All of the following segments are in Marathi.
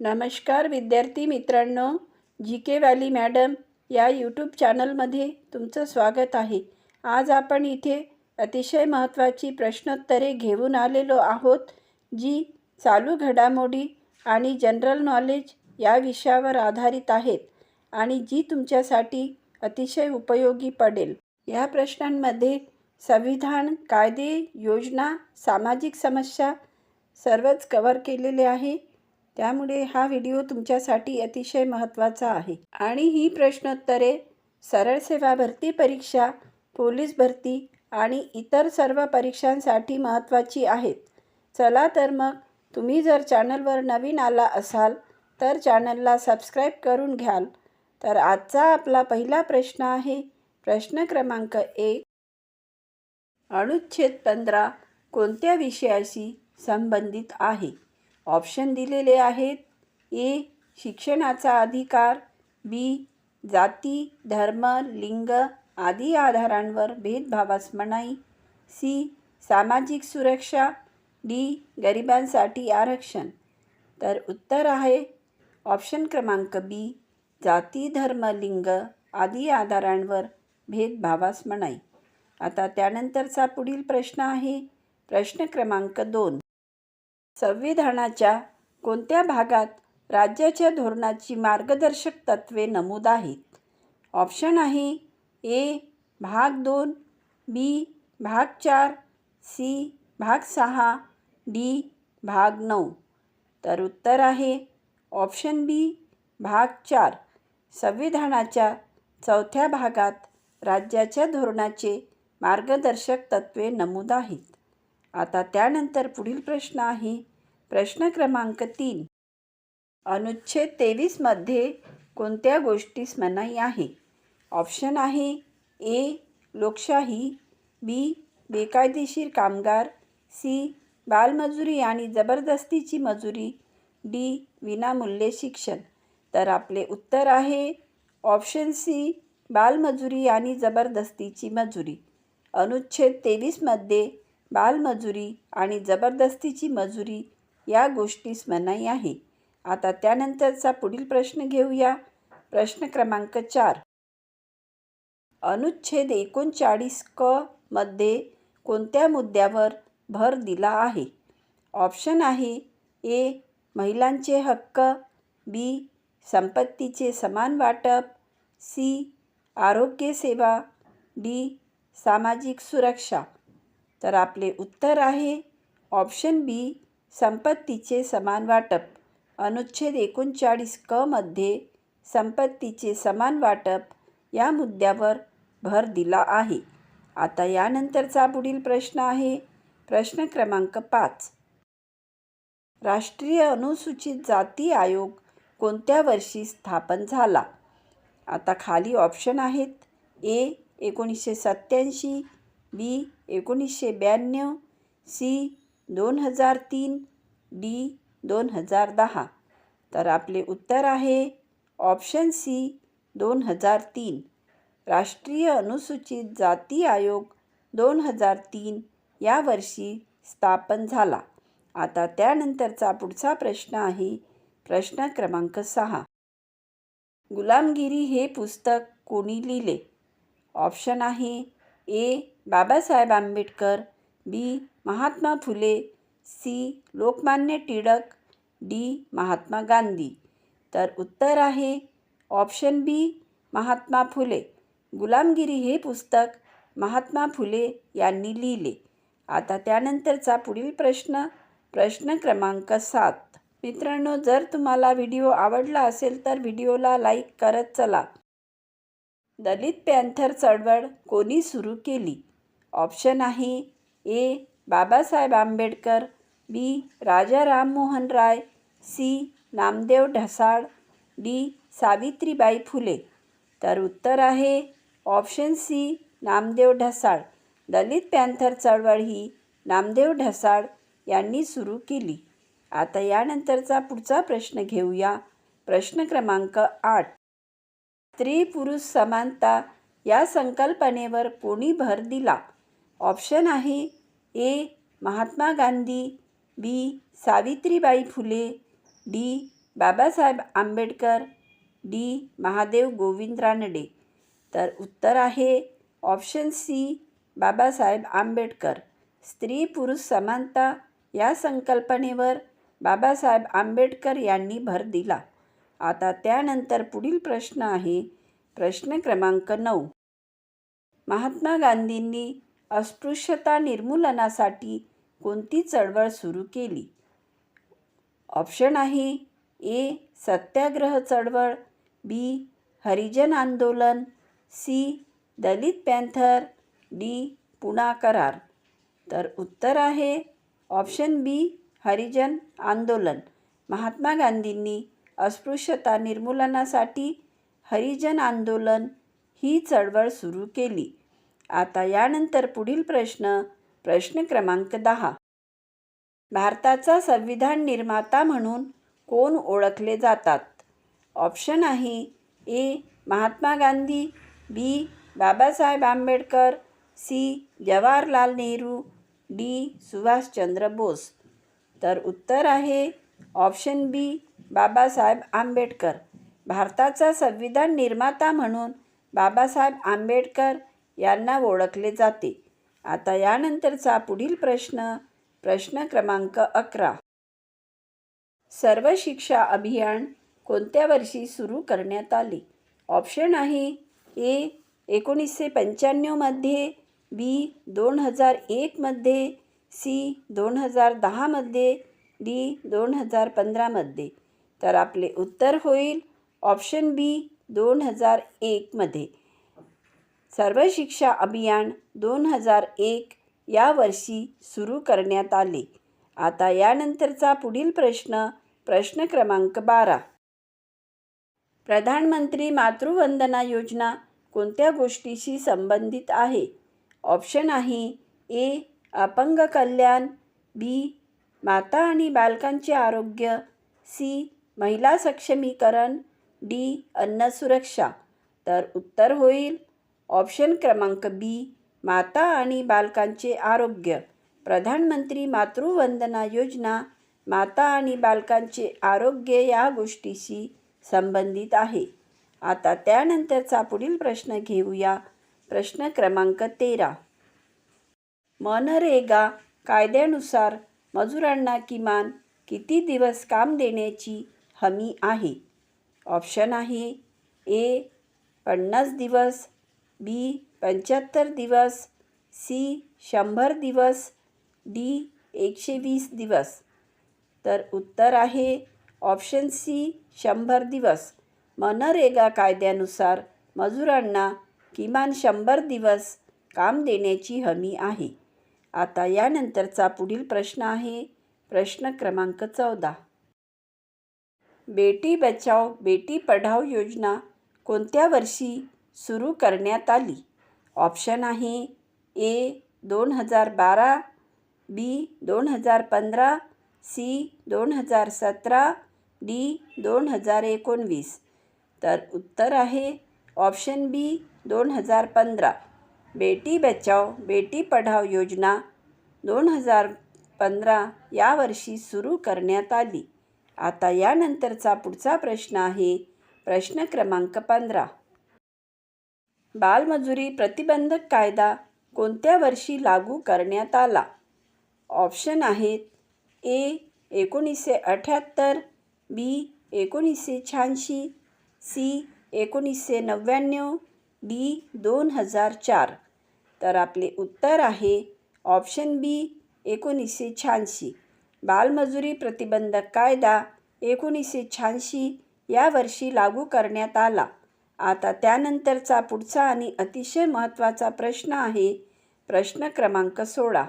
नमस्कार विद्यार्थी मित्रांनो जी के वॅली मॅडम या यूट्यूब चॅनलमध्ये तुमचं स्वागत आहे. आज आपण इथे अतिशय महत्त्वाची प्रश्नोत्तरे घेऊन आलेलो आहोत जी चालू घडामोडी आणि जनरल नॉलेज या विषयावर आधारित आहेत आणि जी तुमच्यासाठी अतिशय उपयोगी पडेल. या प्रश्नांमध्ये संविधान कायदे योजना सामाजिक समस्या सर्वच कवर केलेले आहे. त्यामुळे हा व्हिडिओ तुमच्यासाठी अतिशय महत्त्वाचा आहे. आणि ही प्रश्नोत्तरे सरळ सेवा भरती परीक्षा पोलीस भरती आणि इतर सर्व परीक्षांसाठी महत्त्वाची आहेत. चला तर मग तुम्ही जर चॅनलवर नवीन आला असाल तर चॅनलला सबस्क्राईब करून घ्याल. तर आजचा आपला पहिला प्रश्न आहे प्रश्न क्रमांक एक. अनुच्छेद पंधरा कोणत्या विषयाशी संबंधित आहे? ऑप्शन दिलेले आहेत. ए शिक्षणाचा अधिकार. बी जाती धर्म लिंग आदी आधारांवर भेदभावास मनाई. सी सामाजिक सुरक्षा. डी गरिबांसाठी आरक्षण. तर उत्तर आहे ऑप्शन क्रमांक बी जाती धर्म लिंग आदी आधारांवर भेदभावास मनाई. आता त्यानंतरचा पुढील प्रश्न आहे. प्रश्न क्रमांक दोन. संविधानाच्या कोणत्या भागात राज्याच्या धोरणाची मार्गदर्शक तत्त्वे नमूद आहेत? ऑप्शन आहे ए भाग दोन बी भाग चार सी भाग सहा डी भाग नऊ. तर उत्तर आहे ऑप्शन बी भाग चार. संविधानाच्या चौथ्या भागात राज्याच्या धोरणाचे मार्गदर्शक तत्त्वे नमूद आहेत. आता त्यानंतर पुढील प्रश्न आहे. प्रश्न क्रमांक तीन. अनुच्छेद तेवीसमध्ये कोणत्या गोष्टीस मनाई आहे? ऑप्शन आहे ए लोकशाही बी बेकायदेशीर कामगार सी बालमजुरी आणि जबरदस्तीची मजुरी डी विनामूल्य शिक्षण. तर आपले उत्तर आहे ऑप्शन सी बालमजुरी आणि जबरदस्तीची मजुरी. अनुच्छेद तेवीसमध्ये बालमजुरी आणि जबरदस्तीची मजुरी या गोष्टीस मनाई आहे. आता त्यानंतरचा पुढील प्रश्न घेऊया. प्रश्न क्रमांक चार. अनुच्छेद एकोणचाळीस क मध्ये कोणत्या मुद्द्यावर भर दिला आहे? ऑप्शन आहे ए. महिलांचे हक्क बी. संपत्तीचे समान वाटप सी. आरोग्यसेवा डी. सामाजिक सुरक्षा. तर आपले उत्तर आहे ऑप्शन बी संपत्तीचे समान वाटप. अनुच्छेद एकोणचाळीस क मध्ये संपत्तीचे समान वाटप या मुद्द्यावर भर दिला आहे. आता यानंतरचा पुढील प्रश्न आहे. प्रश्न क्रमांक पाच. राष्ट्रीय अनुसूचित जाती आयोग कोणत्या वर्षी स्थापन झाला? आता खाली ऑप्शन आहेत. ए एकोणीसशे सत्त्याऐंशी बी एकोणीसशे ब्याण्णव सी दोन हजार तीन डी दोन हजार दहा. तर आपले उत्तर आहे ऑप्शन सी दोन हजार तीन. राष्ट्रीय अनुसूचित जाती आयोग दोन हजार तीन या वर्षी स्थापन झाला. आता त्यानंतरचा पुढचा प्रश्न आहे प्रश्न क्रमांक सहा. गुलामगिरी हे पुस्तक कोणी लिहिले? ऑप्शन आहे A Babasaheb Ambedkar B. Mahatma Phule C. Lokmanya Tilak D. Mahatma Gandhi. तर उत्तर आहे ऑप्शन बी महात्मा फुले. गुलामगिरी हे पुस्तक महात्मा फुले यांनी लिहिले. आता त्यानंतरचा पुढील प्रश्न प्रश्न क्रमांक सात. मित्रांनो जर तुम्हाला व्हिडिओ आवडला असेल तर व्हिडिओला लाईक करत चला. दलित पॅन्थर चळवळ कोणी सुरू केली? ऑप्शन आहे A Babasaheb Ambedkar B Raja Rammohan Roy C Namdev Dhasal D Savitribai Phule. तर उत्तर आहे option C Namdev Dhasal. Dalit panther चळवळ ही नामदेव ढसाळ यांनी सुरू केली. आता यानंतरचा पुढचा प्रश्न घेऊया. प्रश्न क्रमांक आठ. स्त्री पुरुष समानता या संकल्पनेवर कोणी भर दिला? ऑप्शन आहे A Mahatma Gandhi B Savitribai Phule D Babasaheb Ambedkar D Mahadev Govind Ranade तर उत्तर आहे ऑप्शन सी बाबासाहेब आंबेडकर. स्त्री पुरुष समानता या संकल्पनेवर बाबासाहेब आंबेडकर यांनी भर दिला. आता त्यानंतर पुढील प्रश्न आहे प्रश्न क्रमांक नऊ. महात्मा गांधींनी अस्पृश्यता निर्मूलनासाठी कोणती चळवळ सुरू केली? ऑप्शन आहे ए सत्याग्रह चळवळ बी हरिजन आंदोलन C Dalit Panther D Poona करार. तर उत्तर आहे ऑप्शन बी हरिजन आंदोलन. महात्मा गांधींनी अस्पृश्यता निर्मूलनासाठी हरिजन आंदोलन ही चळवळ सुरू केली. आता यानंतर पुढील प्रश्न प्रश्न क्रमांक दहा. भारताचा संविधान निर्माता म्हणून कोण ओळखले जातात? ऑप्शन आहे A Mahatma Gandhi B Babasaheb Ambedkar C Jawaharlal Nehru D Subhashchandra Bose. तर उत्तर आहे ऑप्शन बी बाबासाहेब आंबेडकर. भारताचा संविधान निर्माता म्हणून बाबासाहेब आंबेडकर यांना ओळखले जाते. आता यानंतरचा पुढील प्रश्न प्रश्न क्रमांक अकरा. सर्व शिक्षा अभियान कोणत्या वर्षी सुरू करण्यात आले? ऑप्शन आहे ए एकोणीसशे पंच्याण्णवमध्ये बी दोन हजार एकमध्ये सी दोन हजार दहामध्ये डी दोन हजार पंधरामध्ये तर आपले उत्तर होईल ऑप्शन बी दोन हजार एकमध्ये सर्व शिक्षा अभियान दोन हजार एक या वर्षी सुरू करण्यात आले. आता यानंतरचा पुढील प्रश्न प्रश्न क्रमांक बारा. प्रधानमंत्री मातृवंदना योजना कोणत्या गोष्टीशी संबंधित आहे? ऑप्शन आहे ए अपंग कल्याण बी माता आणि बालकांचे आरोग्य सी महिला सक्षमीकरण डी अन्न सुरक्षा. तर उत्तर होईल ऑप्शन क्रमांक बी माता आणि बालकांचे आरोग्य. प्रधानमंत्री मातृवंदना योजना माता आणि बालकांचे आरोग्य या गोष्टीशी संबंधित आहे. आता त्यानंतरचा पुढील प्रश्न घेऊया. प्रश्न क्रमांक तेरा. मनरेगा कायद्यानुसार मजुरांना किमान किती दिवस काम देण्याची हमी आहे? ऑप्शन आहे ए पन्नास दिवस बी पंच्याहत्तर दिवस सी शंभर दिवस डी एकशे वीस दिवस. तर उत्तर आहे ऑप्शन सी शंभर दिवस. मनरेगा कायद्यानुसार मजुरांना किमान शंभर दिवस काम देण्याची हमी आहे. आता यानंतरचा पुढील प्रश्न आहे. प्रश्न क्रमांक चौदा. बेटी बचाव बेटी पढाव योजना कोणत्या वर्षी सुरू करण्यात आली. ऑप्शन आहे ए दोन हजार बारा बी दोन हजार पंधरा सी दोन हजार सतरा डी दोन हजार एकोणवीस. तर उत्तर आहे ऑप्शन बी दोन हजार पंधरा. बेटी बचाव बेटी पढाव योजना दोन हजार पंधरा या वर्षी सुरू करण्यात आली. आता यानंतरचा पुढचा प्रश्न आहे प्रश्न क्रमांक पंधरा. बालमजुरी प्रतिबंधक कायदा कोणत्या वर्षी लागू करण्यात आला? ऑप्शन आहेत ए एकोणीसशे अठ्याहत्तर बी एकोणीसशे शहाऐंशी सी एकोणीसशे नव्याण्णव डी दोन हजार चार. तर आपले उत्तर आहे ऑप्शन बी एकोणीसशे शहाऐंशी. बालमजुरी प्रतिबंधक कायदा एकोणीसशे शहाऐंशी या वर्षी लागू करण्यात आला. आता त्यानंतरचा पुढचा आणि अतिशय महत्त्वाचा प्रश्न आहे प्रश्न क्रमांक सोळा.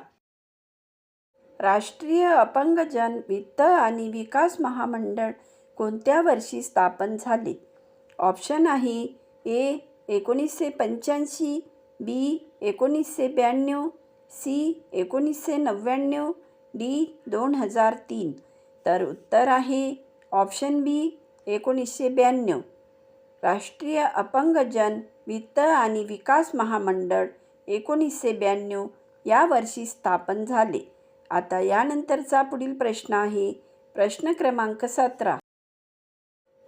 राष्ट्रीय अपंगजन वित्त आणि विकास महामंडळ कोणत्या वर्षी स्थापन झाले? ऑप्शन आहे ए एकोणीसशे पंच्याऐंशी बी एकोणीसशे ब्याण्णव सी एकोणीसशे नव्याण्णव डी दोन हजार तीन. तर उत्तर आहे ऑप्शन बी एकोणीसशे ब्याण्णव. राष्ट्रीय अपंगजन वित्त आणि विकास महामंडळ एकोणीसशे ब्याण्णव या वर्षी स्थापन झाले. आता यानंतरचा पुढील प्रश्न आहे. प्रश्न क्रमांक सतरा.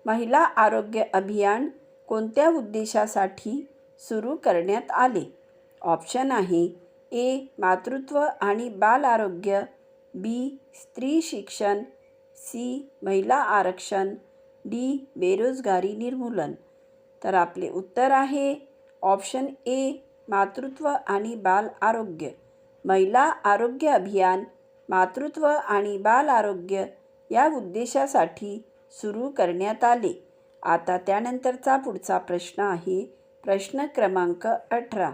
महिला आरोग्य अभियान कोणत्या उद्देशासाठी सुरू करण्यात आले? ऑप्शन आहे. ए. मातृत्व आणि बाल आरोग्य. बी. स्त्री शिक्षण. सी. महिला आरक्षण. डी बेरोजगारी निर्मूलन. तर आपले उत्तर आहे ऑप्शन ए मातृत्व आणि बाल आरोग्य. महिला आरोग्य अभियान मातृत्व आणि बाल आरोग्य या उद्देशासाठी सुरू करण्यात आले. आता त्यानंतरचा पुढचा प्रश्न आहे प्रश्न क्रमांक अठरा.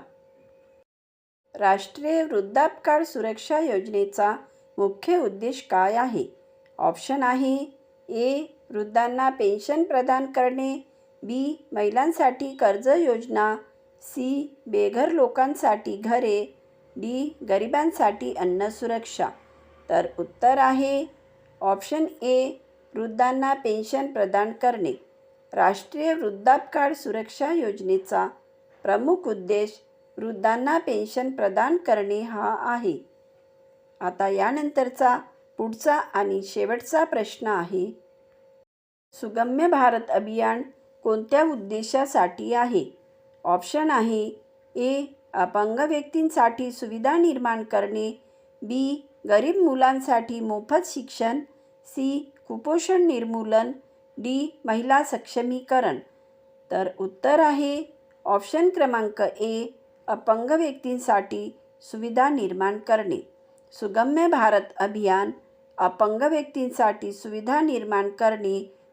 राष्ट्रीय वृद्धापकाळ सुरक्षा योजनेचा मुख्य उद्देश काय आहे? ऑप्शन आहे ए वृद्धांना पेन्शन प्रदान करणे बी महिलांसाठी कर्ज योजना सी बेघर लोकांसाठी घरे डी गरिबांसाठी अन्न सुरक्षा. तर उत्तर आहे ऑप्शन ए वृद्धांना पेन्शन प्रदान करणे. राष्ट्रीय वृद्धापकाळ सुरक्षा योजनेचा प्रमुख उद्देश वृद्धांना पेन्शन प्रदान करणे हा आहे. आता यानंतरचा पुढचा आणि शेवटचा प्रश्न आहे सुगम्य भारत अभियान कोणत्या उद्देशासाठी आहे? ऑप्शन आहे ए अपंग व्यक्तींसाठी सुविधा निर्माण करणे बी गरीब मुलांसाठी मोफत शिक्षण सी कुपोषण निर्मूलन डी महिला सक्षमीकरण. तर उत्तर आहे ऑप्शन क्रमांक ए अपंग व्यक्तींसाठी सुविधा निर्माण करणे. सुगम्य भारत अभियान अपंग व्यक्तींसाठी सुविधा निर्माण करणे